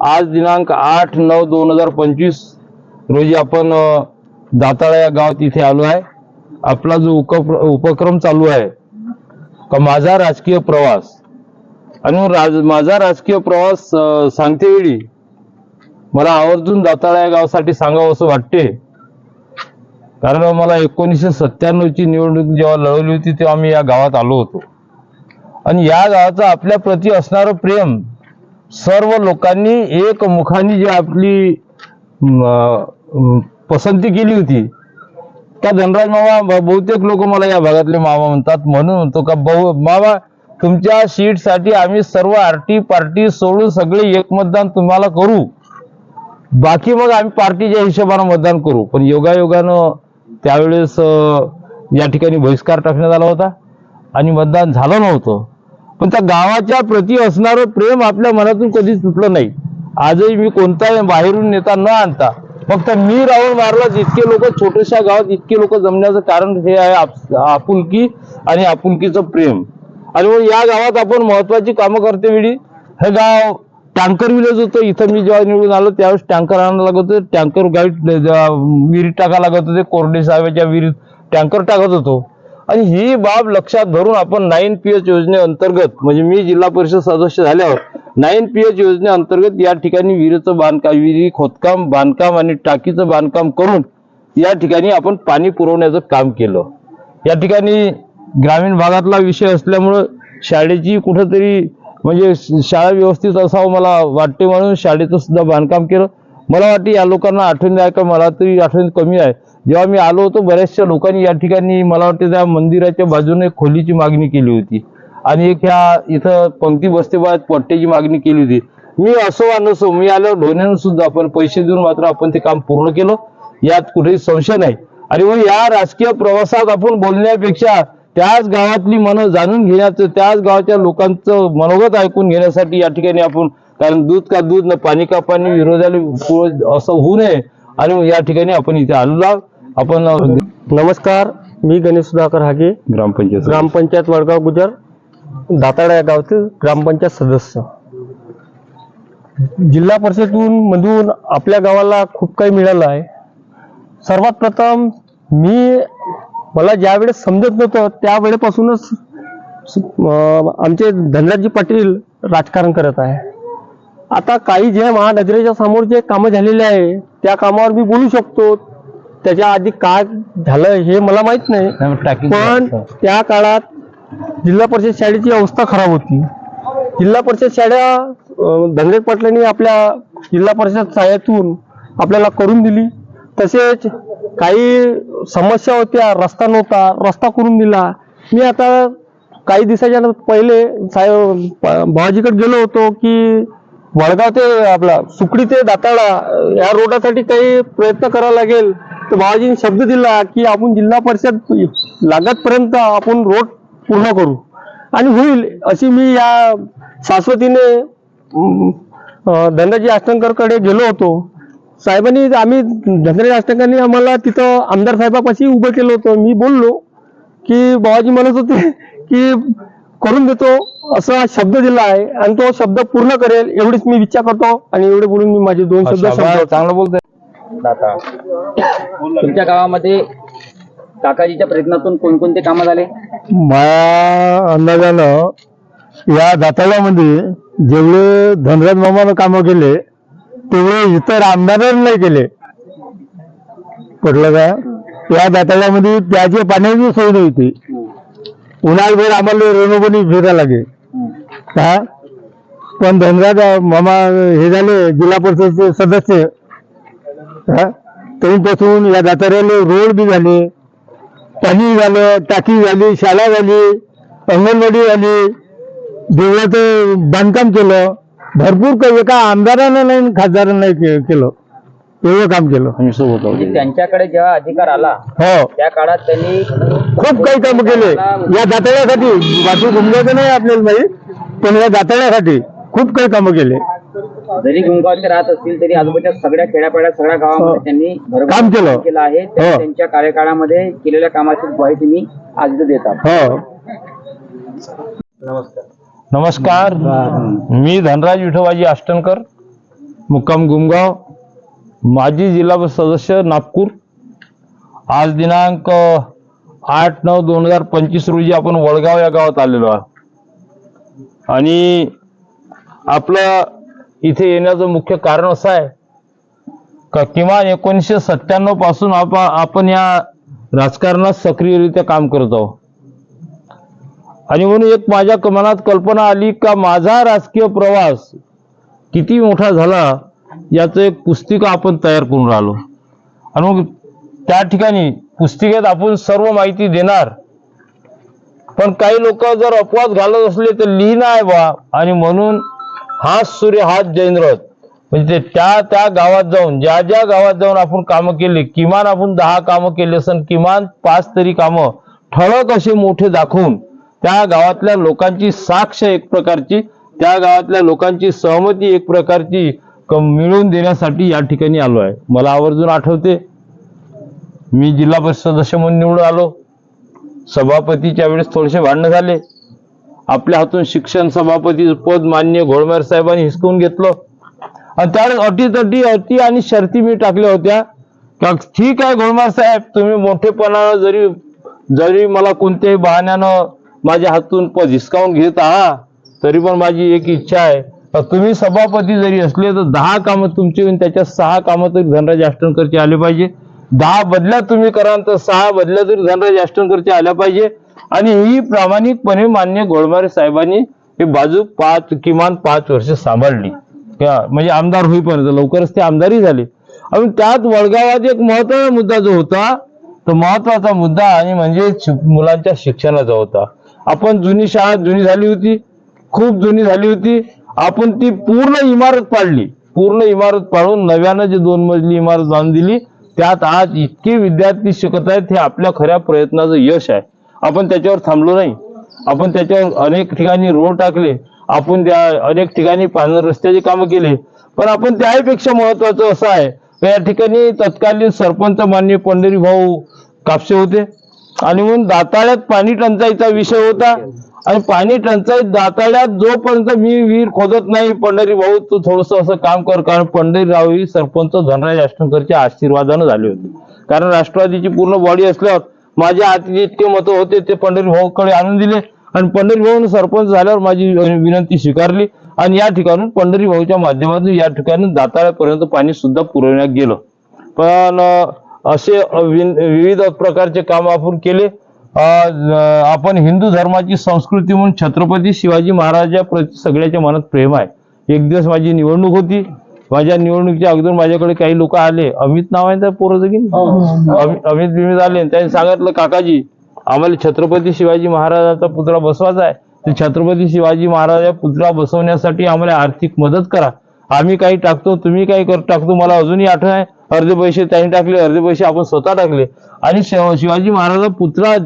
आज दिनांक आठ नऊ दोन हजार पंचवीस रोजी आपण दाताळा या गावात इथे आलो आहे. आपला जो उपक्र- उपक्रम चालू आहे का माझा राजकीय प्रवास. आणि राज माझा राजकीय प्रवास सांगते वेळी मला आवर्जून दाताळा या गावासाठी सांगावं असं वाटते. कारण मला एकोणीसशे सत्त्याण्णवची निवडणूक जेव्हा लढवली होती तेव्हा मी या गावात आलो होतो. आणि या गावाचं आपल्या प्रती असणारं प्रेम सर्व लोकांनी एक मुखाने जी आपली पसंती केली होती त्या धनराज मामा बहुतेक लोक मला या भागातले मामा म्हणतात म्हणून म्हणतो का बहु मामा तुमच्या सीटसाठी आम्ही सर्व आरटी पार्टी सोडून सगळे एक मतदान तुम्हाला करू. बाकी मग आम्ही पार्टीच्या हिशोबानं मतदान करू. पण योगायोगानं त्यावेळेस या ठिकाणी बहिष्कार टाकण्यात आला होता. आणि मतदान झालं नव्हतं. पण त्या गावाच्या प्रती असणारं प्रेम आपल्या मनातून कधीच सुटलं नाही. आजही मी कोणताही बाहेरून नेता न आणता फक्त मी राहून मारलाच इतके लोक छोट्याशा गावात इतके लोक जमण्याचं कारण हे आहे आप- आपुलकी आणि आपुलकीचं प्रेम. आणि मग या गावात आपण महत्वाची कामं करते वेळी. हे गाव टँकर विलेज होतं इथं मी जेव्हा निवडून आलो त्यावेळेस टँकर आणायला लागत होते. टँकर गाईत विहिरीत टाकायला लागत होते. कोरडे साहेबाच्या विहिरीत टँकर टाकत होतो. आणि ही बाब लक्षात धरून आपण नाईन पी एच योजनेअंतर्गत म्हणजे मी जिल्हा परिषद सदस्य झाल्यावर नाईन पी एच योजनेअंतर्गत या ठिकाणी विहिरीचं बांधकाम विहिरी खोदकाम बांधकाम आणि टाकीचं बांधकाम करून या ठिकाणी आपण पाणी पुरवण्याचं काम केलं. या ठिकाणी ग्रामीण भागातला विषय असल्यामुळं शाळेची कुठंतरी म्हणजे श- शाळा व्यवस्थित असावं मला वाटते म्हणून शाळेचं सुद्धा बांधकाम केलं. मला वाटते या लोकांना आठवण आहे का मला तरी आठवण कमी आहे. जेव्हा मी आलो होतो बऱ्याचशा लोकांनी या ठिकाणी मला वाटते त्या मंदिराच्या बाजूने खोलीची मागणी केली होती. आणि एक ह्या इथं पंक्ती बसतेबाद पट्ट्याची मागणी केली होती. मी असो वा नसो मी आल्यावर ढोण्यानं सुद्धा आपण पैसे देऊन मात्र आपण ते काम पूर्ण केलं. यात कुठेही संशय नाही. आणि मग या राजकीय प्रवासात आपण बोलण्यापेक्षा त्याच गावातली मनं जाणून घेण्याचं त्याच गावाच्या लोकांचं मनोगत ऐकून घेण्यासाठी या ठिकाणी आपण कारण दूध का दूध न पाणी का पाणी विरोधाला असं होऊ नये. आणि मग या ठिकाणी आपण इथे आलो आहोत. आपण नमस्कार मी गणेश सुधाकर हागे. ग्रामपंचायत ग्रामपंचायत वडगाव गुजर दाताडा या गावचे ग्रामपंचायत सदस्य. जिल्हा परिषदेतून मधून आपल्या गावाला खूप काही मिळालं आहे. सर्वात प्रथम मी मला ज्या वेळेस समजत नव्हतं त्यावेळेपासूनच आमचे धनराजजी पाटील राजकारण करत आहे. आता काही जे महानगरीच्या समोर जे कामं झालेले आहे त्या कामावर मी बोलू शकतो. त्याच्या आधी काय झालं हे मला माहीत नाही. पण त्या काळात जिल्हा परिषद शाळेची अवस्था खराब होती. जिल्हा परिषद शाळा धनराज पाटलांनी आपल्या जिल्हा परिषद शाळेतून आपल्याला करून दिली. तसेच काही समस्या होत्या रस्ता नव्हता रस्ता करून दिला. मी आता काही दिवसाच्या पहिले साहेब भावाजीकडे गेलो होतो की वडगाव ते आपला सुकडी ते दाताळा या रोडासाठी काही प्रयत्न करावा लागेल. तर भावाजीने शब्द दिला की आपण जिल्हा परिषद लागतपर्यंत आपण रोड पूर्ण करू. आणि होईल अशी मी या शाश्वतीने धनराजी अष्टंकरकडे गेलो होतो. साहेबांनी आम्ही धनराज अष्टंकरांनी आम्हाला तिथं आमदार साहेबापाशी उभं केलं होतं. मी बोललो की बाबाजी म्हणत होते की करून देतो असा शब्द दिला आहे आणि तो शब्द पूर्ण करेल एवढीच मी विचार करतो आणि एवढे बोलून मी माझे दोन शब्द. चांगलं बोलतोय. दाता. तुमच्या गावामध्ये काकाजीच्या प्रयत्नातून कोणकोणते कामं झाले? माझ्या अंदाजानं या दाताळ्यामध्ये जेवढे धनराज मामानं कामं केले तेवढे इतर आमदारांनी नाही केले. पडलं का? या दाताळ्यामध्ये त्याचे पाण्याची सोय नव्हती. उन्हाळभर आम्हाला रेणुबणी फिरायला लागे. का पण धनराज मामा हे झाले जिल्हा परिषदचे सदस्य. हा? तेव्हापासून या दाताऱ्याला रोड बी झाले पाणी झालं टाकी झाली शाळा झाली अंगणवाडी झाली देवळाचं बांधकाम केलं भरपूर काही एका आमदारानं नाही खासदारानं नाही केलं. एवढं काम केलं. आम्ही सोबत म्हणजे आहोत. त्यांच्याकडे जेव्हा अधिकार आला हो. त्या काळात त्यांनी खूप काही काम केले. या दाताळ्यासाठी बाकी घुमगावचं नाही आपल्याला माहीत पण या दाताळ्यासाठी खूप काही कामं केले. जरी गुंगावचे राहत असतील तरी आजूबाजूच्या सगळ्या खेड्यापाड्या सगळ्या गावामध्ये हो. त्यांनी भरभरून काम केलं. केलं आहे. त्या- हो. त्यांच्या कार्यकाळामध्ये केलेल्या कामाची ग्वाही तुम्ही आज इथं देतात हो. नमस्कार. नमस्कार. मी धनराज विठोबाजी अष्टनकर मुक्काम गुमगाव माजी जिल्हा परिषद सदस्य नागपूर. आज दिनांक आठ नऊ दोन हजार पंचवीस रोजी आपण वडगाव या गावात आलेलो आहोत. आणि आपलं इथे येण्याचं मुख्य कारण असं आहे का किमान एकोणीसशे सत्त्याण्णवपासून आपण या राजकारणात सक्रियरित्या काम करत आहोत. आणि म्हणून एक माझ्या मनात कल्पना आली का माझा राजकीय प्रवास किती मोठा झाला याचं एक पुस्तिका आपण तयार करून राहिलो. आणि मग त्या ठिकाणी पुस्तिकेत आपण सर्व माहिती देणार. पण काही लोक जर अपवाद घालत असले तर लिहिणं आहे बा. आणि म्हणून हाच सूर्य हाच जैनरथ म्हणजे ते त्या त्या गावात जाऊन ज्या ज्या गावात जाऊन आपण कामं केली किमान आपण दहा कामं केली असन किमान पाच तरी कामं ठळक असे मोठे दाखवून त्या गावातल्या लोकांची साक्ष एक प्रकारची त्या गावातल्या लोकांची सहमती एक प्रकारची मिळवून देण्यासाठी या ठिकाणी आलो आहे. मला आवर्जून आठवते मी जिल्हा परिषद सदस्य म्हणून निवडून आलो. सभापतीच्या वेळेस थोडेसे भांडणं झाले. आपल्या हातून शिक्षण सभापती पद मान्य घोळमेर साहेबांनी हिसकून घेतलं. आणि त्यावेळेस अटी तटी अटी आणि शर्ती मी टाकल्या होत्या. ठीक आहे घोळमार साहेब तुम्ही मोठेपणानं जरी जरी मला कोणत्याही बहाण्यानं माझ्या हातून पद हिसकावून घेत आहात तरी पण माझी एक इच्छा आहे. तुम्ही सभापती जरी असले तर दहा कामं तुमची त्याच्या सहा कामं तरी धनराज अष्टनकरचे आले पाहिजे. दहा बदल्या तुम्ही कराल तर सहा बदल्या तरी धनराज अष्टनकरचे आल्या पाहिजे. आणि ही प्रामाणिकपणे मान्य घोळमारे साहेबांनी ही बाजू पाच किमान पाच वर्ष सांभाळली. म्हणजे आमदार होईपर्यंत लवकरच ते आमदारही झाले. आणि त्यात वडगावात एक महत्त्वाचा मुद्दा जो होता तो महत्त्वाचा मुद्दा आणि म्हणजे शि- मुलांच्या शिक्षणाचा होता. आपण जुनी शाळा जुनी झाली होती खूप जुनी झाली होती आपण ती पूर्ण इमारत पाडली. पूर्ण इमारत पाडून नव्यानं जी दोन मजली इमारत बांधून दिली त्यात आज इतके विद्यार्थी शिकत आहेत हे आपल्या खऱ्या प्रयत्नाचं यश आहे. आपण त्याच्यावर थांबलो नाही. आपण त्याच्यावर अनेक ठिकाणी रोड टाकले. आपण त्या अनेक ठिकाणी पांढर रस्त्याचे कामं केले. पण आपण त्याहीपेक्षा महत्वाचं असं आहे या ठिकाणी तत्कालीन सरपंच मान्य पंढरी भाऊ कापसे होते. आणि म्हणून दाताळ्यात पाणी टंचाईचा विषय होता. आणि पाणी टंचाईत दाताळ्यात जोपर्यंत मी विहीर खोदत नाही पंढरी भाऊ तू थोडस असं काम कर. कारण पंढरीराव ही सरपंच धनराज अष्टमकरच्या आशीर्वादानं झाले होते. कारण राष्ट्रवादीची पूर्ण बॉडी असल्यावर माझ्या हाती इतके मतं होते ते पंढरी भाऊकडे आणून दिले. आणि पंढरी भाऊन सरपंच झाल्यावर माझी विनंती स्वीकारली. आणि या ठिकाणून पंढरी भाऊच्या माध्यमातून या ठिकाणी दाताळ्यापर्यंत पाणी सुद्धा पुरवण्यात गेलं. पण असे विविध प्रकारचे काम आपण केले. आपण हिंदू धर्माची संस्कृती म्हणून छत्रपती शिवाजी महाराजाप्रती सगळ्याच्या मनात प्रेम आहे. एक दिवस माझी निवडणूक होती. माझ्या निवडणुकीच्या अगोदर माझ्याकडे काही लोक आले. अमित नाव आहे त्या पोराचं की नाही? अमि- अमित बिमित आले. त्यांनी सांगितलं काकाजी आम्हाला छत्रपती शिवाजी महाराजाचा पुतळा बसवायचा आहे. ते छत्रपती शिवाजी महाराजा पुतळा बसवण्यासाठी आम्हाला आर्थिक मदत करा. आम्ही काही टाकतो तुम्ही काही कर टाकतो. मला अजूनही आठवण आहे. अर्धे पैसे त्यांनी टाकले अर्धे पैसे आपण स्वतः टाकले. आणि शिव- शिवाजी महाराजा पुतळा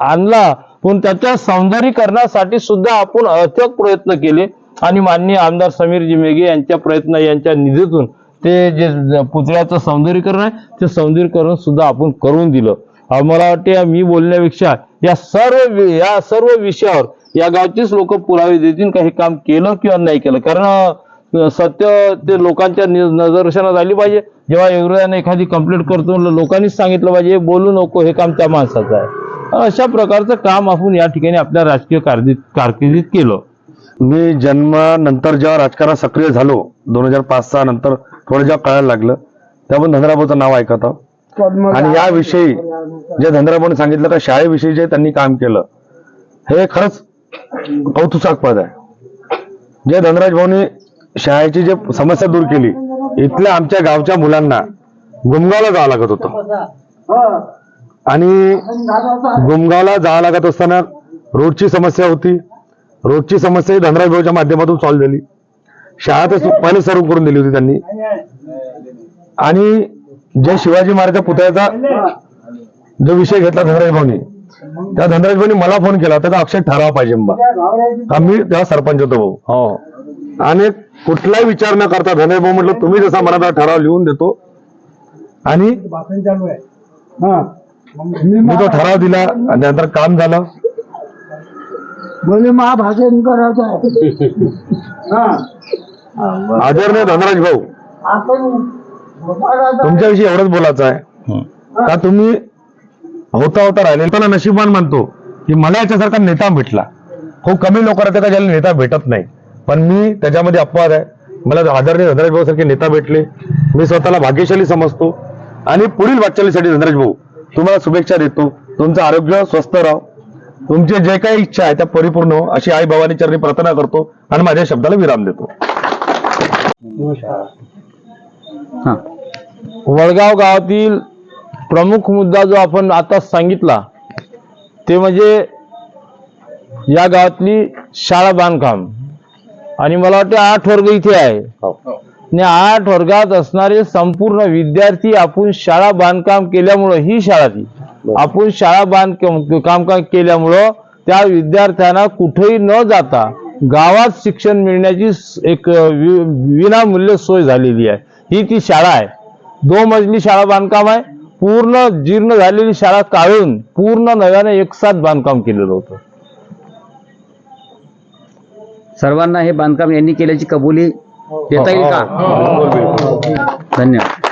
आणला. पण त्याच्या सौंदर्यीकरणासाठी सुद्धा आपण अथक प्रयत्न केले. आणि माननीय आमदार समीरजी मेघे यांच्या प्रयत्न यांच्या निधीतून ते जे पुतळ्याचं सौंदर्यीकरण आहे ते सौंदर्यीकरण सुद्धा आपण करून दिलं. मला वाटते मी बोलण्यापेक्षा या सर्व या सर्व विषयावर या गावचीच लोक पुरावे देतील का हे काम केलं किंवा नाही केलं? कारण सत्य ते लोकांच्या निदर्शनात आली पाहिजे. जेव्हा इंग्रजांनी एखादी कंप्लेंट करतो लोकांनीच सांगितलं पाहिजे हे बोलू नको हे काम त्या माणसाचं आहे. अशा प्रकारचं काम आपण या ठिकाणी आपल्या राजकीय कारकिर्दीत कारकिर्दीत केलं. मी जन्मानंतर जेव्हा राजकारणात सक्रिय झालो दोन हजार पाच सहा नंतर थोडं जेव्हा कळायला लागलं तेव्हा पण धनराभाऊचं नाव ऐकत. आणि याविषयी जे धनराभाऊने सांगितलं का शाळेविषयी जे त्यांनी काम केलं हे खरंच कौतुकास्पद आहे. जे धनराज भाऊनी शाळेची जे समस्या दूर केली इथल्या आमच्या गावच्या मुलांना गुमगावला जावं लागत होतं. आणि गुमगावला जावं लागत असताना रोडची समस्या होती रोडची समस्या ही धनराज भाऊच्या माध्यमातून सॉल्व्ह झाली. शाळा तर पहिले सर्व करून दिली होती त्यांनी. आणि जे शिवाजी महाराजच्या पुतळ्याचा जो विषय घेतला धनराज भाऊनी त्या धनराज भाऊनी मला फोन केला त्याचा अक्षय ठराव पाहिजे बा. का मी तेव्हा सरपंच होतो भाऊ. हो. आणि कुठलाही विचार न करता धनराज भाऊ म्हटलं तुम्ही जसा मला ठराव लिहून देतो. आणि मी तो ठराव दिला आणि नंतर काम झालं. बोले महाभाषण करायचं आहे. आदरणीय धनराज भाऊ तुमच्याविषयी एवढंच बोलायचं आहे. का तुम्ही होता होता राहिले पण नशिबान मानतो की मला याच्यासारखा नेता भेटला. खूप कमी लोक राहते का ज्याला नेता भेटत नाही पण मी त्याच्यामध्ये अपवाद आहे. मला आदरणीय धनराज भाऊ सारखे नेता भेटले. मी स्वतःला भाग्यशाली समजतो. आणि पुढील वाटचालीसाठी धनराज भाऊ तुम्हाला शुभेच्छा देतो. तुमचं आरोग्य स्वस्थ राहो. तुमची जे काही इच्छा आहे त्या परिपूर्ण हो. अशी आई भवानी चरणी प्रार्थना करतो आणि माझ्या शब्दाला विराम देतो. वडगाव गावातील प्रमुख मुद्दा जो आपण आता सांगितला ते म्हणजे या गावातली शाळा बांधकाम. आणि मला वाटते आठ वर्ग इथे आहे. आणि आठ वर्गात असणारे संपूर्ण विद्यार्थी आपण शाळा बांधकाम केल्यामुळं ही शाळा ती. आपण शाळा बांधकाम कामकाम केल्यामुळं त्या विद्यार्थ्यांना कुठेही न जाता गावात शिक्षण मिळण्याची एक विनामूल्य सोय झालेली आहे. ही ती शाळा आहे. दो मजली शाळा बांधकाम आहे. पूर्ण जीर्ण झालेली शाळा काढून पूर्ण नव्याने एकसाथ बांधकाम केलेलं होतं. सर्वांना हे बांधकाम यांनी केल्याची कबुली देता येईल का? धन्यवाद.